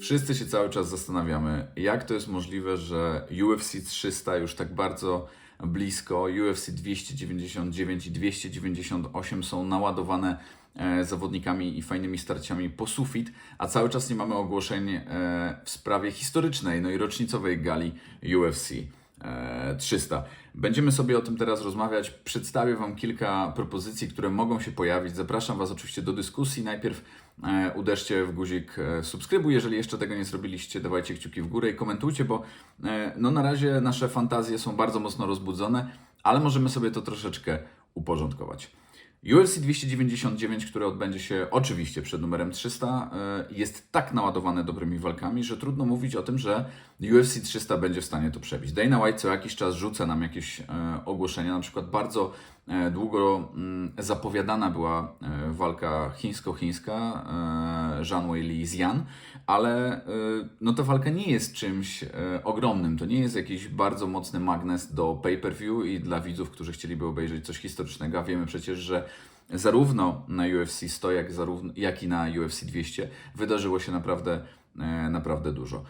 Wszyscy się cały czas zastanawiamy, jak to jest możliwe, że UFC 300 już tak bardzo blisko, UFC 299 i 298 są naładowane e, zawodnikami i fajnymi starciami po sufit, a cały czas nie mamy ogłoszeń e, w sprawie historycznej, no i rocznicowej gali UFC 300. Będziemy sobie o tym teraz rozmawiać. Przedstawię Wam kilka propozycji, które mogą się pojawić. Zapraszam Was oczywiście do dyskusji. Najpierw e, uderzcie w guzik e, subskrybuj, jeżeli jeszcze tego nie zrobiliście, dawajcie kciuki w górę i komentujcie, bo e, no na razie nasze fantazje są bardzo mocno rozbudzone, ale możemy sobie to troszeczkę uporządkować. UFC 299, które odbędzie się oczywiście przed numerem 300, y, jest tak naładowane dobrymi walkami, że trudno mówić o tym, że UFC 300 będzie w stanie to przebić. Dana White co jakiś czas rzuca nam jakieś e, ogłoszenia, na przykład bardzo długo mm, zapowiadana była e, walka chińsko-chińska Zhang Weili z Yan, ale no ta walka nie jest czymś ogromnym, to nie jest jakiś bardzo mocny magnes do pay-per-view i dla widzów, którzy chcieliby obejrzeć coś historycznego, a wiemy przecież, że zarówno na UFC 100, jak, zarówno, jak i na UFC 200 wydarzyło się naprawdę, naprawdę dużo.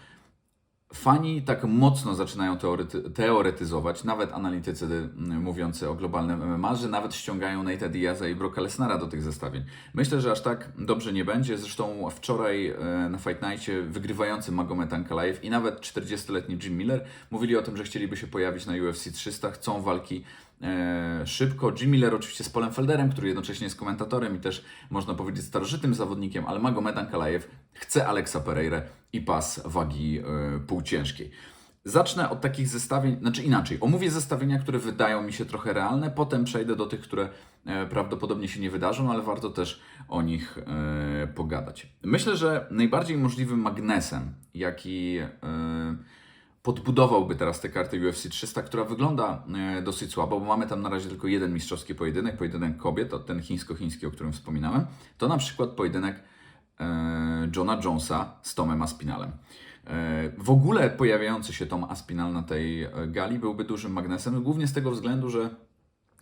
Fani tak mocno zaczynają teorety, teoretyzować, nawet analitycy mm, mówiący o globalnym MMA, że nawet ściągają Nate'a Diaza i Brocka Lesnara do tych zestawień. Myślę, że aż tak dobrze nie będzie. Zresztą wczoraj e, na Fight Nightie wygrywający Magomed Ankalaev i nawet 40-letni Jim Miller mówili o tym, że chcieliby się pojawić na UFC 300, chcą walki szybko. Jim Miller oczywiście z Polem Felderem, który jednocześnie jest komentatorem i też można powiedzieć starożytnym zawodnikiem, ale Magomed Ankalaev chce Alexa Pereira i pas wagi e, półciężkiej. Zacznę od takich zestawień, znaczy inaczej, omówię zestawienia, które wydają mi się trochę realne, potem przejdę do tych, które e, prawdopodobnie się nie wydarzą, ale warto też o nich e, pogadać. Myślę, że najbardziej możliwym magnesem, jaki e, podbudowałby teraz tę kartę UFC 300, która wygląda e, dosyć słabo, bo mamy tam na razie tylko jeden mistrzowski pojedynek, pojedynek kobiet, ten chińsko-chiński, o którym wspominałem, to na przykład pojedynek e, Johna Jonesa z Tomem Aspinalem. E, w ogóle pojawiający się Tom Aspinal na tej gali byłby dużym magnesem, głównie z tego względu, że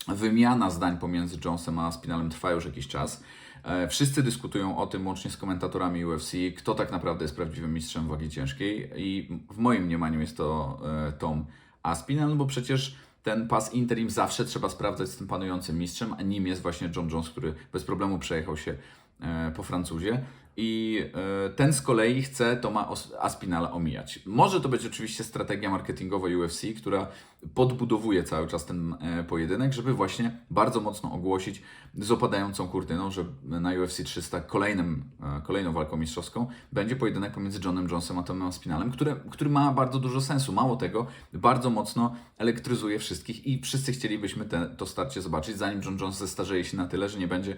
wymiana zdań pomiędzy Jonesem a Aspinalem trwa już jakiś czas. E, wszyscy dyskutują o tym, łącznie z komentatorami UFC, kto tak naprawdę jest prawdziwym mistrzem wagi ciężkiej i w moim mniemaniu jest to e, Tom Aspinall, bo przecież ten pas interim zawsze trzeba sprawdzać z tym panującym mistrzem, a nim jest właśnie John Jones, który bez problemu przejechał się e, po Francuzie i e, ten z kolei chce Toma Aspinala omijać. Może to być oczywiście strategia marketingowa UFC, która podbudowuje cały czas ten e, pojedynek, żeby właśnie bardzo mocno ogłosić z opadającą kurtyną, że na UFC 300 kolejnym, e, kolejną walką mistrzowską będzie pojedynek pomiędzy Johnem Jonesem a Tomem Aspinalem, który, który ma bardzo dużo sensu. Mało tego, bardzo mocno elektryzuje wszystkich i wszyscy chcielibyśmy te, to starcie zobaczyć, zanim John Jones zestarzeje się na tyle, że nie będzie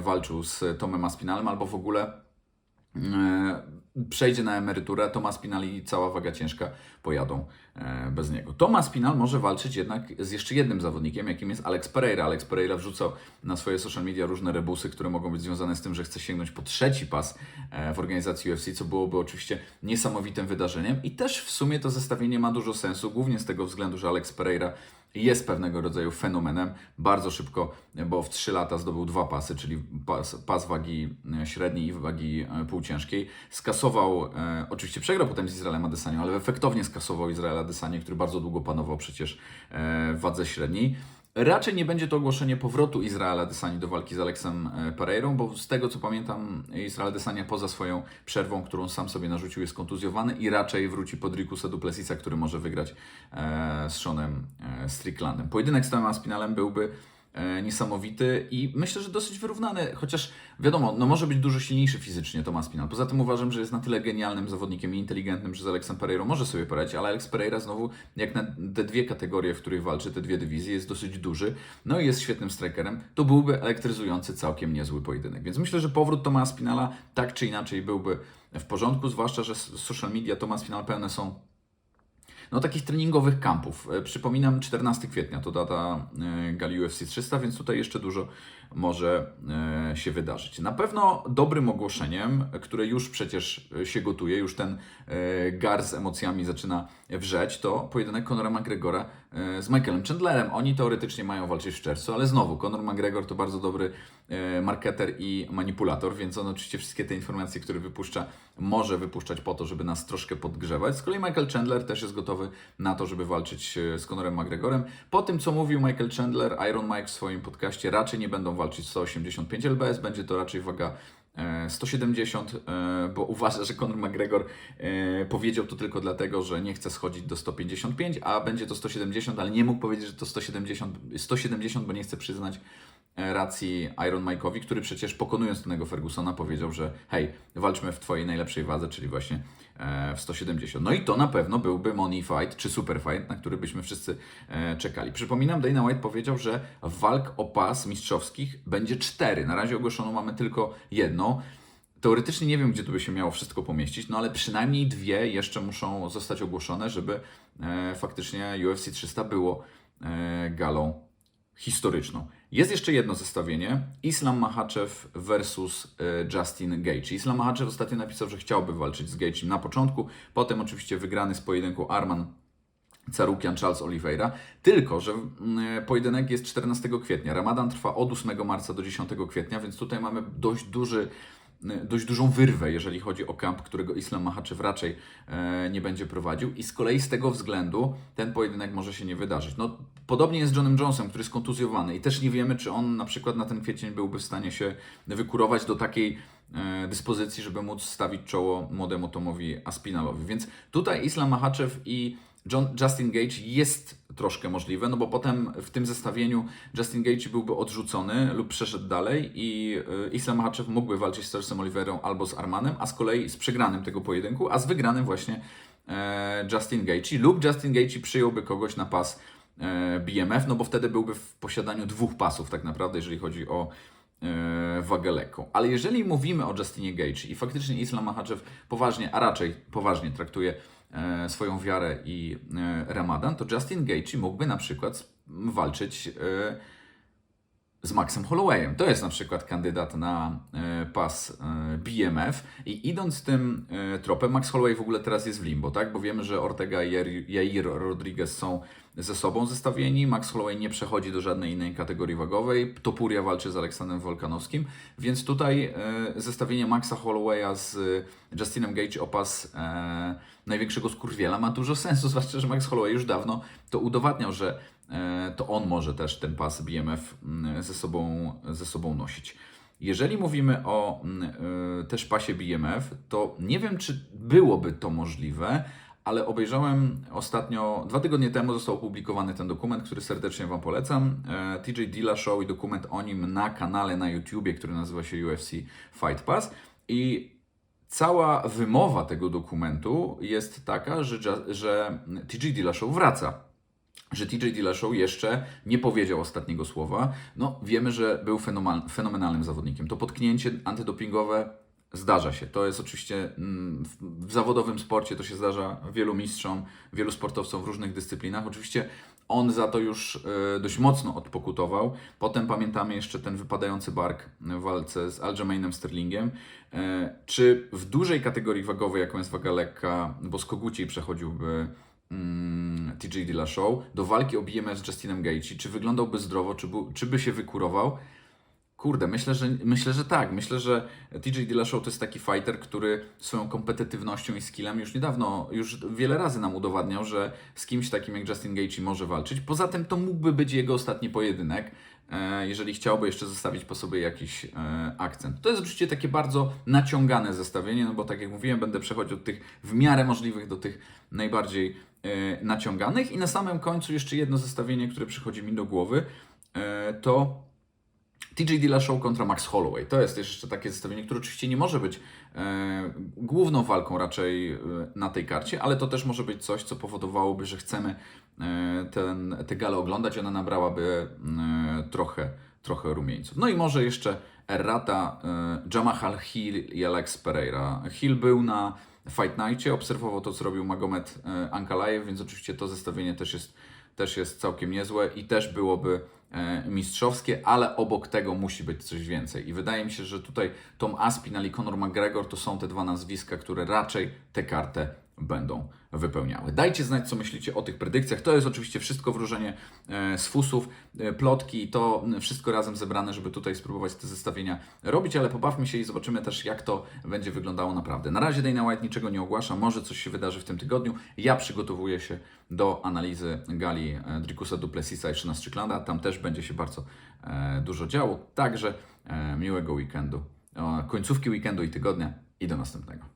walczył z Tomem Aspinalem, albo w ogóle e, przejdzie na emeryturę, Tomasz Spinal i cała waga ciężka pojadą e, bez niego. Tomasz Spinal może walczyć jednak z jeszcze jednym zawodnikiem, jakim jest Alex Pereira. Alex Pereira wrzucał na swoje social media różne rebusy, które mogą być związane z tym, że chce sięgnąć po trzeci pas w organizacji UFC, co byłoby oczywiście niesamowitym wydarzeniem. I też w sumie to zestawienie ma dużo sensu, głównie z tego względu, że Alex Pereira jest pewnego rodzaju fenomenem. Bardzo szybko, bo w 3 lata zdobył dwa pasy, czyli pas, pas wagi e, średniej i wagi e, półciężkiej. Skasował, e, oczywiście przegrał potem z Izraelem Adesanią, ale efektownie skasował Izrael Adesanie, który bardzo długo panował przecież e, w wadze średniej. Raczej nie będzie to ogłoszenie powrotu Izraela Desani do walki z Aleksem e, Pereirą, bo z tego co pamiętam, Izrael Desania poza swoją przerwą, którą sam sobie narzucił, jest kontuzjowany i raczej wróci pod Rikusa Duplessisa, który może wygrać e, z Seanem e, Stricklandem. Pojedynek z Tomem Aspinalem byłby niesamowity i myślę, że dosyć wyrównany, chociaż wiadomo, no może być dużo silniejszy fizycznie Tomasz Pinal. Poza tym uważam, że jest na tyle genialnym zawodnikiem i inteligentnym, że z Alexem Pereira może sobie poradzić, ale Alex Pereira znowu, jak na te dwie kategorie, w których walczy, te dwie dywizje, jest dosyć duży, no i jest świetnym strikerem, to byłby elektryzujący całkiem niezły pojedynek. Więc myślę, że powrót Tomasza Spinala tak czy inaczej byłby w porządku, zwłaszcza, że social media Tomasz Spinal pełne są no, takich treningowych kampów. E, przypominam, 14 kwietnia to data e, gali UFC 300, więc tutaj jeszcze dużo może e, się wydarzyć. Na pewno dobrym ogłoszeniem, które już przecież się gotuje, już ten gar z emocjami zaczyna wrzeć, to pojedynek Conora McGregora z Michaelem Chandlerem. Oni teoretycznie mają walczyć w czerwcu, ale znowu, Conor McGregor to bardzo dobry marketer i manipulator, więc on oczywiście wszystkie te informacje, które wypuszcza, może wypuszczać po to, żeby nas troszkę podgrzewać. Z kolei Michael Chandler też jest gotowy na to, żeby walczyć e, z Conorem McGregorem. Po tym, co mówił Michael Chandler, Iron Mike w swoim podcaście, raczej nie będą walczyć 185 lbs, będzie to raczej waga e, 170, e, bo uważa, że Conor McGregor e, powiedział to tylko dlatego, że nie chce schodzić do 155, a będzie to 170, ale nie mógł powiedzieć, że to 170, 170 bo nie chce przyznać e, racji Iron Mike'owi, który przecież pokonując Tonego Fergusona powiedział, że hej, walczmy w Twojej najlepszej wadze, czyli właśnie e, w 170. No i to na pewno byłby money fight, czy super fight, na który byśmy wszyscy e, czekali. Przypominam, Dana White powiedział, że walk o pas mistrzowskich będzie cztery. Na razie ogłoszono mamy tylko jedną. Teoretycznie nie wiem, gdzie tu by się miało wszystko pomieścić, no ale przynajmniej dwie jeszcze muszą zostać ogłoszone, żeby e, faktycznie UFC 300 było galą historyczną. Jest jeszcze jedno zestawienie. Islam Mahachev versus e, Justin Gaethje. Islam Mahachev ostatnio napisał, że chciałby walczyć z Gaethje na początku, potem oczywiście wygrany z pojedynku Arman Carukian Charles Oliveira. Tylko, że mm, pojedynek jest 14 kwietnia. Ramadan trwa od 8 marca do 10 kwietnia, więc tutaj mamy dość duży dość dużą wyrwę, jeżeli chodzi o kamp, którego Islam Mahachev raczej e, nie będzie prowadził i z kolei z tego względu ten pojedynek może się nie wydarzyć. No, podobnie jest z Johnem Jonesem, który jest kontuzjowany i też nie wiemy, czy on na przykład na ten kwiecień byłby w stanie się wykurować do takiej e, dyspozycji, żeby móc stawić czoło młodemu Tomowi Aspinalowi. Więc tutaj Islam Mahachev i John, Justin Gage jest troszkę możliwe, no bo potem w tym zestawieniu Justin Gage byłby odrzucony lub przeszedł dalej i y, Islam Makhachev mógłby walczyć z Cersem Oliverą albo z Armanem, a z kolei z przegranym tego pojedynku, a z wygranym właśnie e, Justin Gage lub Justin Gage przyjąłby kogoś na pas e, BMF, no bo wtedy byłby w posiadaniu dwóch pasów tak naprawdę, jeżeli chodzi o e, wagę lekką. Ale jeżeli mówimy o Justinie Gage i faktycznie Islam Makhachev poważnie, a raczej poważnie traktuje swoją wiarę i e, Ramadan, to Justin Gaethje mógłby na przykład walczyć e, z Maxem Hollowayem. To jest na przykład kandydat na e, pas e, BMF i idąc tym e, tropem, Max Holloway w ogóle teraz jest w limbo, tak? Bo wiemy, że Ortega i Jair- Rodriguez są ze sobą zestawieni. Max Holloway nie przechodzi do żadnej innej kategorii wagowej. Topuria walczy z Aleksandrem Wolkanowskim, więc tutaj zestawienie Maxa Hollowaya z Justinem Gage o pas największego skurwiela ma dużo sensu, zwłaszcza, że Max Holloway już dawno to udowadniał, że to on może też ten pas BMF mm, ze sobą, ze sobą nosić. Jeżeli mówimy o mm, e, też pasie BMF, to nie wiem, czy byłoby to możliwe, ale obejrzałem ostatnio, dwa tygodnie temu został opublikowany ten dokument, który serdecznie Wam polecam. E, TJ Dilla Show i dokument o nim na kanale na YouTubie, który nazywa się UFC Fight Pass. I cała wymowa tego dokumentu jest taka, że, że TJ Dillashaw wraca. Że TJ Dillashaw jeszcze nie powiedział ostatniego słowa. No, wiemy, że był fenomenal, fenomenalnym zawodnikiem. To potknięcie antydopingowe zdarza się. To jest oczywiście mm, w, zawodowym sporcie, to się zdarza wielu mistrzom, wielu sportowcom w różnych dyscyplinach. Oczywiście on za to już e, dość mocno odpokutował. Potem pamiętamy jeszcze ten wypadający bark w walce z Aljamainem Sterlingiem. E, Czy w dużej kategorii wagowej, jaką jest waga lekka, bo z Koguciej przechodziłby mm, TJ Dillashaw do walki o BMF z Justinem Gaethje, czy wyglądałby zdrowo, czy, był, czy by się wykurował? Kurde, myślę, że myślę, że tak. Myślę, że TJ Dillashaw to jest taki fighter, który swoją kompetytywnością i skillem już niedawno, już wiele razy nam udowadniał, że z kimś takim jak Justin Gaethje może walczyć. Poza tym to mógłby być jego ostatni pojedynek, jeżeli chciałby jeszcze zostawić po sobie jakiś e, akcent. To jest oczywiście takie bardzo naciągane zestawienie, no bo tak jak mówiłem, będę przechodził od tych w miarę możliwych do tych najbardziej e, naciąganych. I na samym końcu jeszcze jedno zestawienie, które przychodzi mi do głowy, e, to TJ Dillashaw kontra Max Holloway. To jest jeszcze takie zestawienie, które oczywiście nie może być e, główną walką raczej e, na tej karcie, ale to też może być coś, co powodowałoby, że chcemy e, ten, tę galę oglądać. Ona nabrałaby e, trochę, trochę rumieńców. No i może jeszcze Errata, e, Jamahal Hill i Alex Pereira. Hill był na Fight Nightie, obserwował to, co robił Magomed e, Ankalaev, więc oczywiście to zestawienie też jest, też jest całkiem niezłe i też byłoby mistrzowskie, ale obok tego musi być coś więcej. I wydaje mi się, że tutaj Tom Aspinall i Conor McGregor to są te dwa nazwiska, które raczej tę kartę będą wypełniały. Dajcie znać, co myślicie o tych predykcjach. To jest oczywiście wszystko wróżenie e, z fusów, e, plotki, to wszystko razem zebrane, żeby tutaj spróbować te zestawienia robić, ale pobawmy się i zobaczymy też, jak to będzie wyglądało naprawdę. Na razie Dana White niczego nie ogłasza, może coś się wydarzy w tym tygodniu. Ja przygotowuję się do analizy gali e, Drikusa Duplessisa i Szyna Stricklanda. Tam też będzie się bardzo dużo działo. Także miłego weekendu, końcówki weekendu i tygodnia i do następnego.